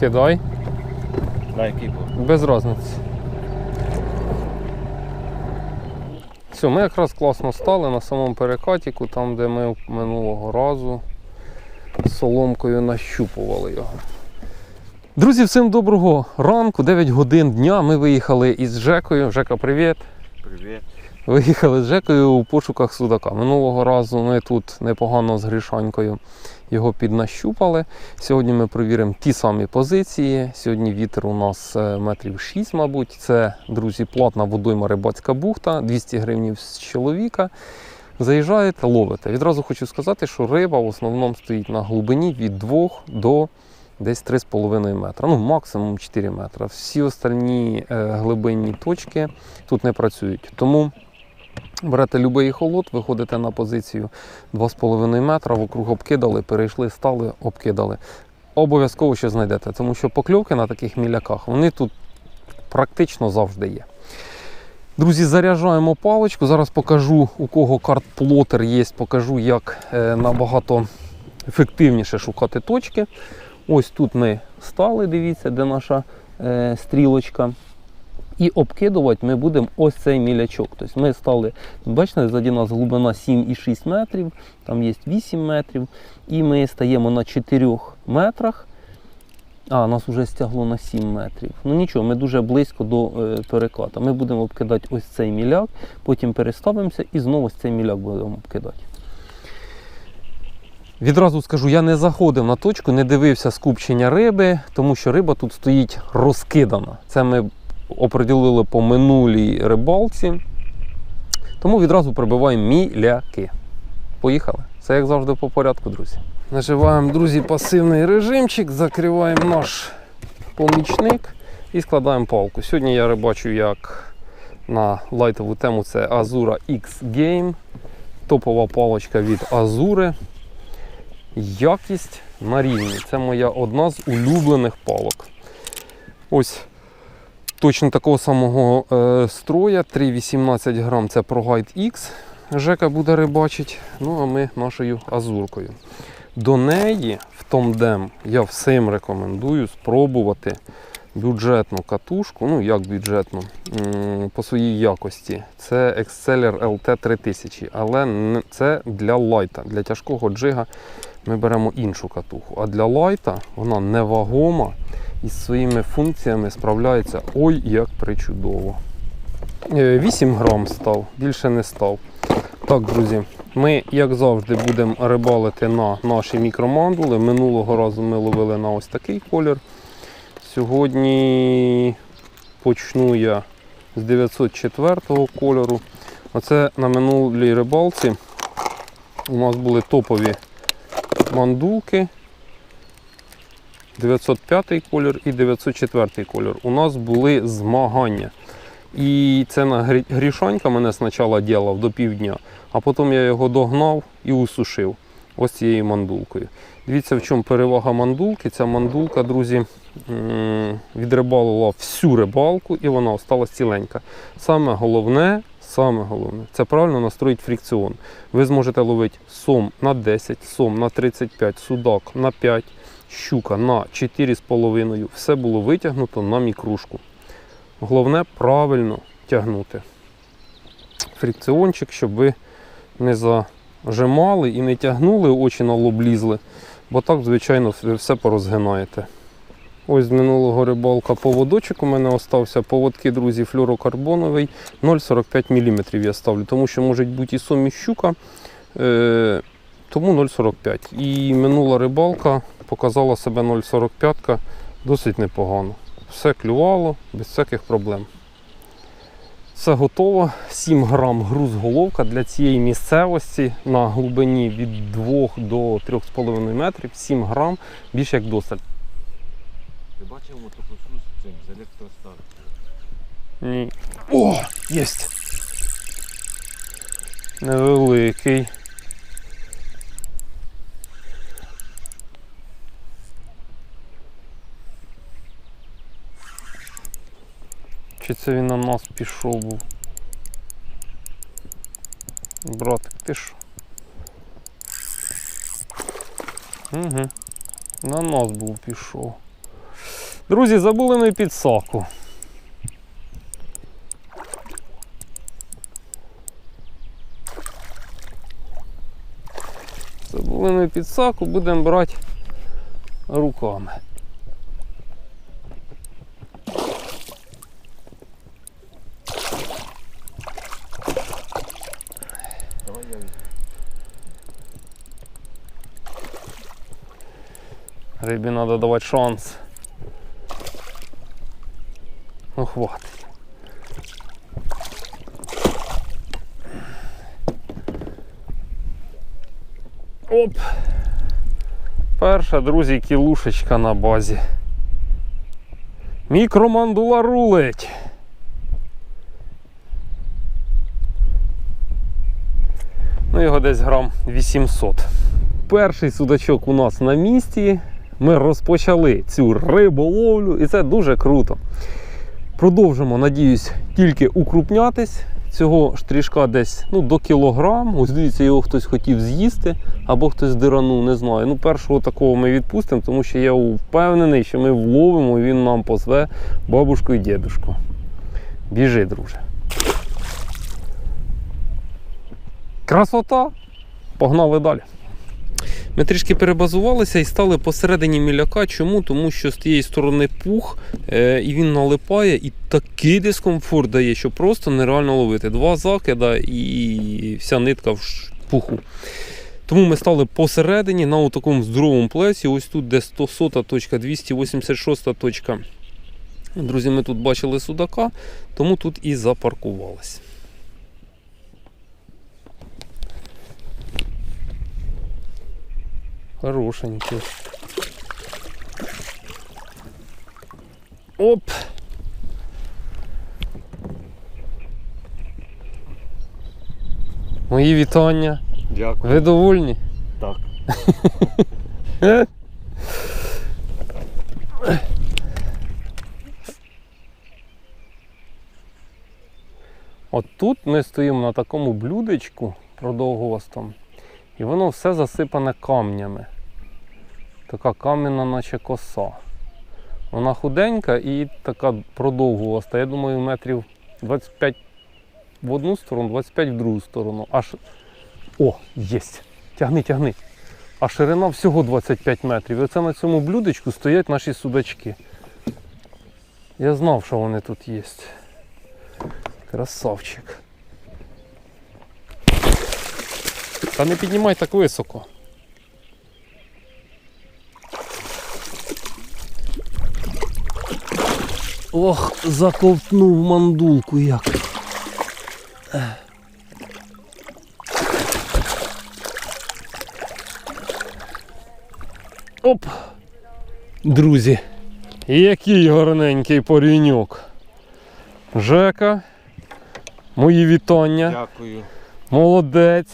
Кидай. На який був? Без різниці. Все, ми якраз класно стали на самому перекатіку, там, де ми минулого разу соломкою нащупували його. Друзі, всім доброго ранку, 9 годин дня. Ми виїхали із Жекою. Жека, привіт. Привіт. Виїхали з Жекою у пошуках судака. Минулого разу ми тут непогано з Гришанькою його піднащупали. Сьогодні ми провіримо ті самі позиції. Сьогодні вітер у нас е, метрів 6, мабуть. Це, друзі, платна водойма рибацька бухта, 200 гривень з чоловіка. Заїжджаєте, ловите. Відразу хочу сказати, що риба в основному стоїть на глибині від 2 до десь 3,5 метра, ну максимум 4 метра. Всі остальні е, глибинні точки тут не працюють. Тому берете будь-який холод, виходите на позицію 2,5 метра, вокруг обкидали, перейшли, стали, обкидали. Обов'язково що знайдете, тому що покльовки на таких міляках вони тут практично завжди є. Друзі, заряджаємо паличку. Зараз покажу, у кого карт-плотер є, покажу, як е, набагато ефективніше шукати точки. Ось тут ми стали, дивіться, де наша е, стрілочка. І обкидувати ми будемо ось цей мілячок. Тобто ми стали, бачите, ззаді нас глибина 7,6 метрів, там є 8 метрів. І ми стаємо на 4 метрах. А, нас вже стягло на 7 метрів. Ну нічого, ми дуже близько до е, переката. Ми будемо обкидати ось цей міляк, потім переставимося і знову цей міляк будемо обкидати. Відразу скажу, я не заходив на точку, не дивився скупчення риби, тому що риба тут стоїть розкидана. Це ми оприділили по минулій рибалці. Тому відразу прибиваємо міляки. Поїхали. Це як завжди по порядку, друзі. Наживаємо, друзі, пасивний режимчик, закриваємо наш помічник і складаємо палку. Сьогодні я рибачу як на лайтову тему це Azura X Game. Топова паличка від Азури. Якість на рівні. Це моя одна з улюблених палок. Ось точно такого самого е, строя. 3,18 грам це ProGuide X. Жека буде рибачити. Ну а ми нашою азуркою. До неї в Томдем я всім рекомендую спробувати бюджетну катушку. Ну як бюджетну, по своїй якості. Це Exceller LT 3000, але це для лайта, для тяжкого джига ми беремо іншу катуху. А для лайта вона невагома і з своїми функціями справляється ой як причудово. Е, 8 грам став, більше не став. Так, друзі, ми, як завжди, будемо рибалити на наші мікромандули. Минулого разу ми ловили на ось такий колір. Сьогодні почну я з 904 кольору. Оце на минулій рибалці у нас були топові мандулки. 905 колір і 904 колір. У нас були змагання. І це на Грі- Грішанька мене спочатку ділав до півдня, а потім я його догнав і усушив ось цією мандулкою. Дивіться, в чому перевага мандулки. Ця мандулка, друзі, відрибалила всю рибалку і вона осталась ціленька. Саме головне, саме головне це правильно настроїти фрикціон. Ви зможете ловити сом на 10, сом на 35, судак на 5, щука на 4,5. Все було витягнуто на мікрушку. Головне правильно тягнути фрикціончик, щоб ви не зажимали і не тягнули, очі на лоб лізли, бо так, звичайно, ви все порозгинаєте. Ось з минулого рибалка поводочок у мене остався. Поводки, друзі, флюрокарбоновий 0,45 мм я ставлю, тому що може бути і сом, і щука, е, тому 0,45. І минула рибалка показала себе 0,45 досить непогано. Все клювало без всяких проблем. Все готово. 7 грам груз головка для цієї місцевості на глибині від 2 до 3,5 метрів. 7 грам, більше як досталь. Ти бачив мотокосу з цим, з електростар? Ні. О, єсть! Невеликий. Чи це він на нас пішов був? Братик, ти що? Угу. На нас був пішов. Друзі, забули ми підсаку. Забули ми підсаку, будемо брати руками. Рибі треба давати шанс. Ну, хватить. Оп! Перша, друзі, кілушечка на базі. Мікромандула рулить. Ну, його десь грам 800. Перший судачок у нас на місці. Ми розпочали цю риболовлю, і це дуже круто. Продовжимо, надіюсь, тільки укрупнятись. Цього штрішка десь ну, до кілограм. Ось дивіться, його хтось хотів з'їсти, або хтось диранув, не знаю. Ну, першого такого ми відпустимо, тому що я впевнений, що ми вловимо і він нам позве бабушку і дідушку. Біжи, друже. Красота! Погнали далі. Ми трішки перебазувалися і стали посередині міляка. Чому? Тому що з тієї сторони пух, е, і він налипає, і такий дискомфорт дає, що просто нереально ловити. Два закида і вся нитка в пуху. Тому ми стали посередині на такому здоровому плесі. Ось тут, де 100 точка, 286 точка. Друзі, ми тут бачили судака, тому тут і запаркувались. Хорошенький. Оп. Мої вітання. Дякую. Ви довольні? Так. От тут ми стоїмо на такому блюдечку продовгостом, і воно все засипане камнями. Така кам'яна, наче коса. Вона худенька і така продовгуваста. Я думаю, метрів 25 в одну сторону, 25 в другу сторону. Аж. О, єсть! Тягни, тягни. А ширина всього 25 метрів. І оце на цьому блюдечку стоять наші судачки. Я знав, що вони тут є. Красавчик. Та не піднімай так високо. Ох, заковтнув мандулку як. Оп! Друзі, який гарненький поріньок. Жека, мої вітання. Дякую. Молодець.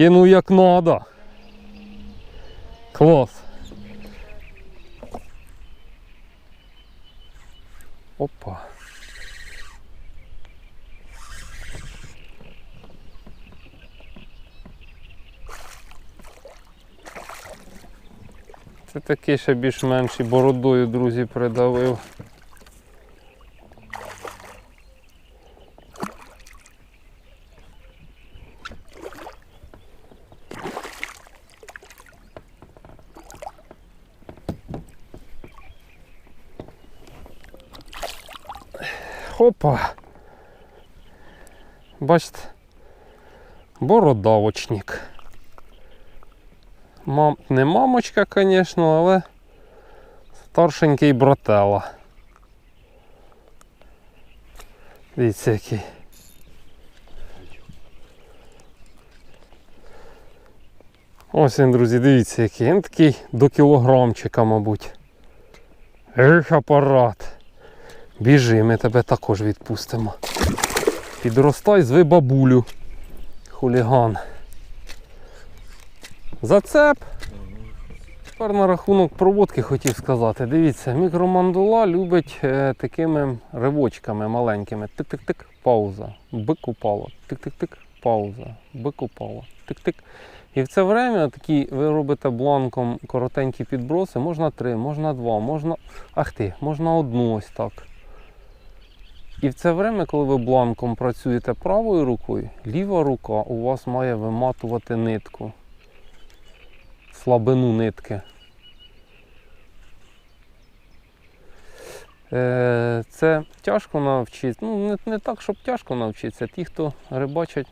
Кинув як надо. Клас. Опа. Це такий ще більш-менш бородою, друзі, придавив. Хопа. Бачите, бородавочник. Мам... Не мамочка, звісно, але старшенький брателла. Дивіться який. Ось він, друзі, дивіться який. Він такий до кілограмчика, мабуть. Ех, апарат. Біжи, ми тебе також відпустимо. Підростай, зви бабулю. Хуліган. Зацеп. Тепер на рахунок проводки хотів сказати. Дивіться, мікромандула любить е, такими ривочками маленькими. Тик-тик-тик, пауза. Бик упало. Тик-тик-тик, пауза, бик упало. Тик-тик. І в це время такі ви робите бланком коротенькі підброси, можна три, можна два, можна. Ах ти, можна одну ось так. І в це время, коли ви бланком працюєте правою рукою, ліва рука у вас має виматувати нитку. Слабину нитки. Е, Це тяжко навчитися. Ну, не, не так, щоб тяжко навчитися. Ті, хто рибачать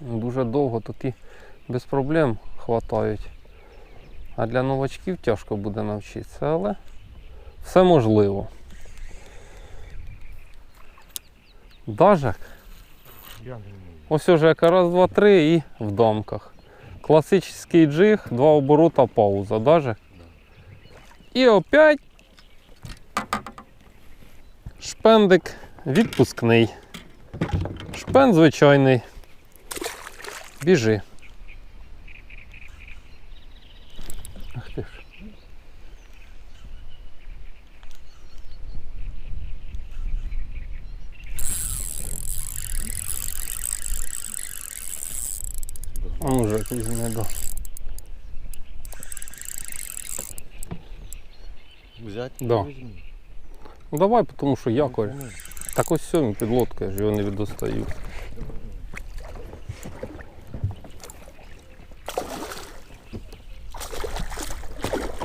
дуже довго, то ті без проблем хватають. А для новачків тяжко буде навчитися, але все можливо. Даже Я не ось уже як раз, два, три і в домках. Класичний джиг, два оборота, пауза. Даже. І опять шпендик відпускний. Шпен звичайний. Біжи. Ах ти ж. Візьме до. Взять? Да. Ну давай, тому що якорь. Так ось все під лодкою, я ж його не віддостаю.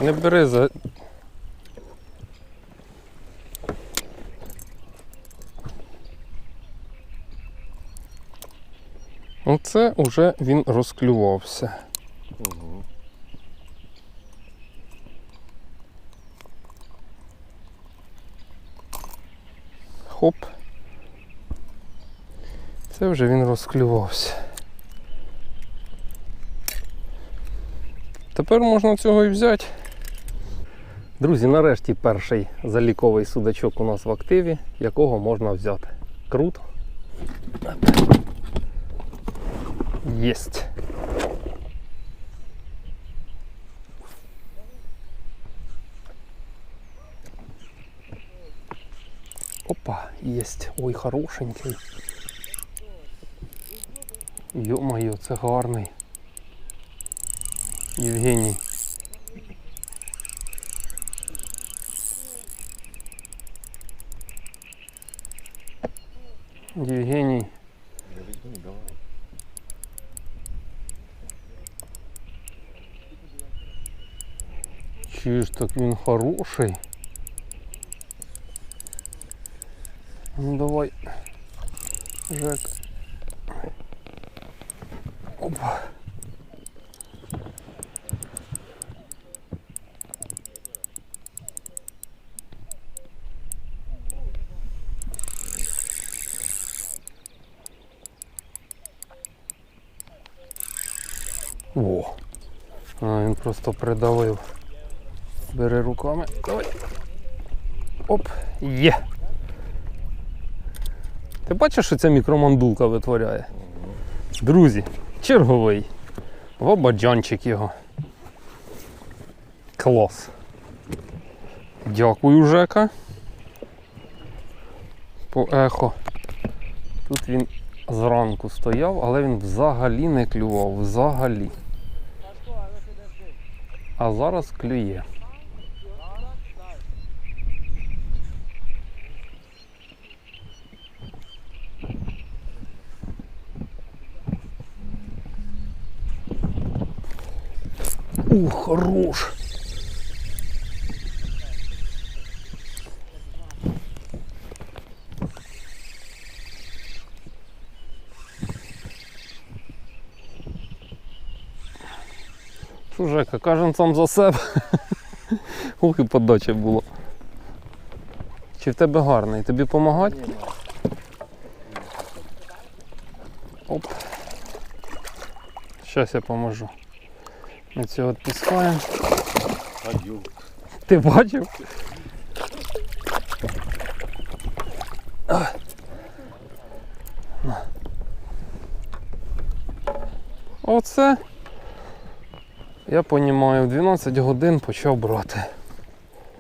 Не бери за. Оце уже він розклювався. Хоп. Це вже він розклювався. Тепер можна цього і взяти. Друзі, нарешті перший заліковий судачок у нас в активі, якого можна взяти. Круто. Єсть. Опа, есть. Ой, хорошенький. Йо-моє, це гарний. Євгеній. Євгеній. Чи ж так він хороший? Ну давай. Жек. Опа. О. А, він просто придавив. Бери руками. Давай. Оп, є. Ти бачиш, що ця мікромандулка витворяє? Друзі, черговий. Вобаджанчик його. Клас. Дякую, Жека. По ехо. Тут він зранку стояв, але він взагалі не клював. Взагалі. А зараз клює. Ух, хорош. Що, Жека, кожен сам за себе. Ух, і подача було. Чи в тебе гарний? Тобі допомагати? Оп. Зараз я поможу. Цього відпускаємо. Ти бачив? Оце, я розумію, в 12 годин почав брати.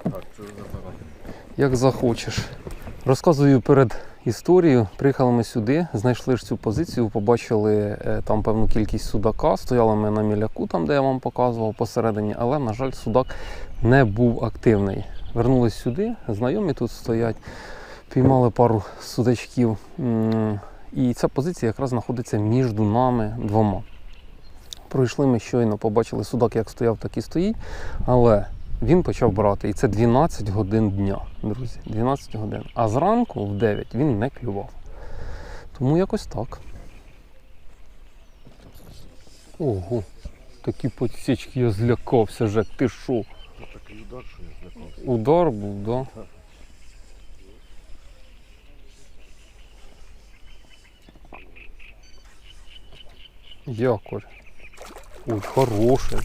Так. Як захочеш. Розказую перед історію. Приїхали ми сюди, знайшли ж цю позицію, побачили е, там певну кількість судака. Стояли ми на міляку, там де я вам показував посередині, але, на жаль, судак не був активний. Вернулись сюди, знайомі тут стоять, піймали пару судачків. І ця позиція якраз знаходиться між нами двома. Пройшли ми щойно, побачили судак, як стояв, так і стоїть. Але він почав брати. І це 12 годин дня, друзі. 12 годин. А зранку в 9 він не клював. Тому якось так. Ого, такі подсічки я злякався, Жек, ти що? Такий удар, що я злякався. Удар був, да? Якорь. Ой, хороший.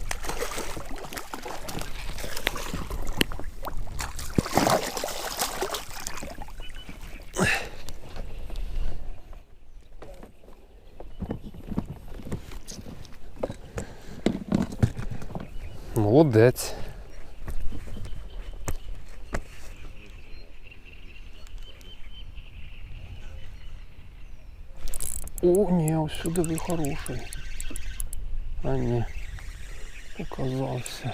Молодець. О, ні, ось сюди ви хороший. А ні, показався.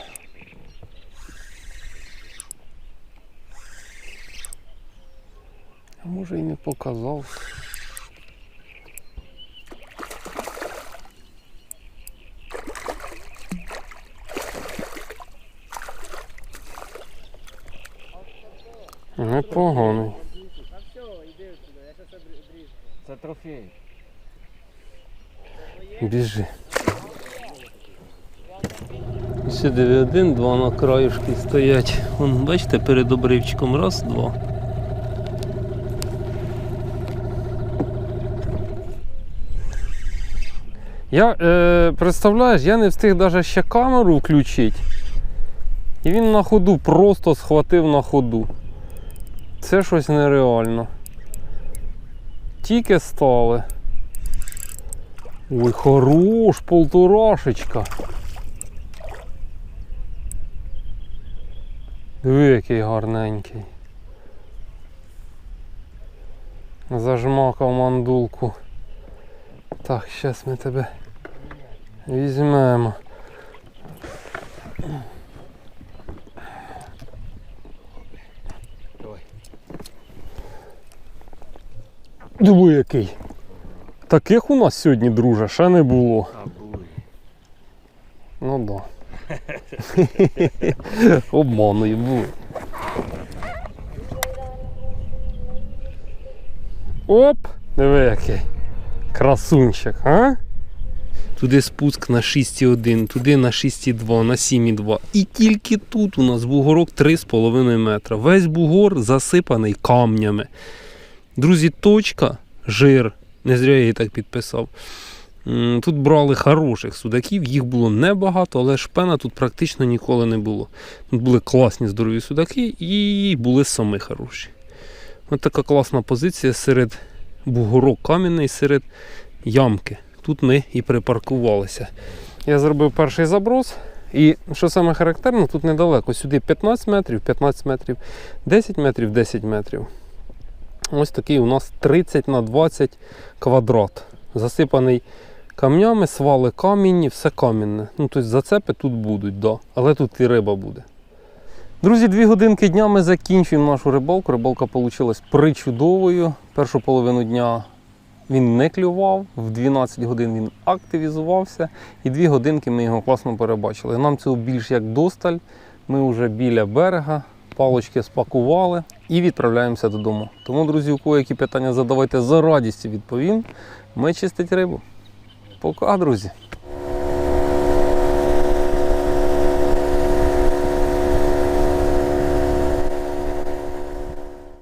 А може і не показався. Непоганий. Це трофей. Біжи. Сюди один, два на краюшки стоять. Вон, бачите, перед обривчиком раз, два. Я е, представляєш, я не встиг навіть ще камеру включити. І він на ходу просто схватив на ходу. Це щось нереально. Тільки стали. Ой, хорош, полторашечка. Диви, який гарненький. Зажмакав мандулку. Так, зараз ми тебе візьмемо. Диви який. Таких у нас сьогодні, друже, ще не було. А, були. Ну да. Обманую були. Оп! Диви який. Красунчик, а? Туди спуск на 6,1, туди на 6,2, на 7,2. І тільки тут у нас бугорок 3,5 метра. Весь бугор засипаний камнями. Друзі, точка, жир. Не зря я її так підписав. Тут брали хороших судаків, їх було небагато, але шпена тут практично ніколи не було. Тут були класні здорові судаки і були самі хороші. Ось така класна позиція серед бугорок кам'яний, серед ямки. Тут ми і припаркувалися. Я зробив перший заброс. І що саме характерно, тут недалеко. Сюди 15 метрів, 15 метрів, 10 метрів, 10 метрів. Ось такий у нас 30 на 20 квадрат. Засипаний камнями, свали камінні, все камінне. Ну, тобто зацепи тут будуть, да. але тут і риба буде. Друзі, дві годинки дня ми закінчуємо нашу рибалку. Рибалка вийшла причудовою. Першу половину дня він не клював, в 12 годин він активізувався, і дві годинки ми його класно перебачили. Нам цього більш як досталь. Ми вже біля берега, палочки спакували і відправляємося додому. Тому, друзі, у кого які питання задавайте за радістю відповім. Ми чистить рибу. Пока, друзі.